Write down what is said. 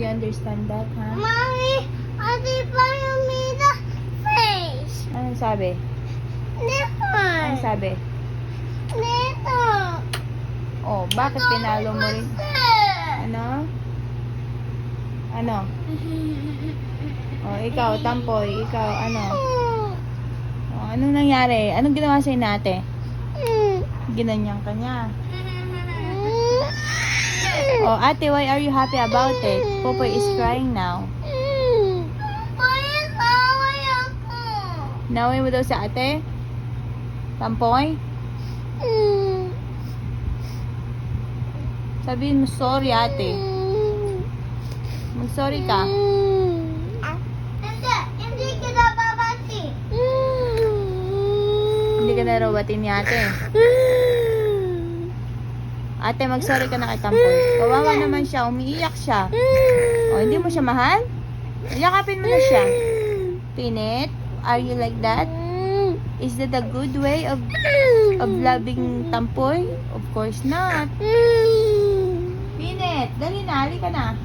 You understand that, ha? Mommy, ate pa yung the face. Anong sabi? Dito. Anong sabi? Dito. Oh, bakit pinalo mo rin? Ano? Ano? Oh, ikaw, tampoy. Ikaw, ano? Oh, anong nangyari? Anong ginawa sa'yo nate? Ginanyan ka niya. Ate, why are you happy about it? Popoy is crying now. Naway mo daw sa ate? Tampoy? Sabihin mo sorry ate. Mag-sorry ka. Hindi, hindi kita babati. Hindi ka na robatin ni ate. Ate, mag-sorry ka na kay Tampoy. Kawawa naman siya, umiiyak siya. O, hindi mo siya mahal? Yakapin mo na siya. Pinit, are you like that? Is that a good way of of loving Tampoy? Of course not. Pinit, dali na, halika na.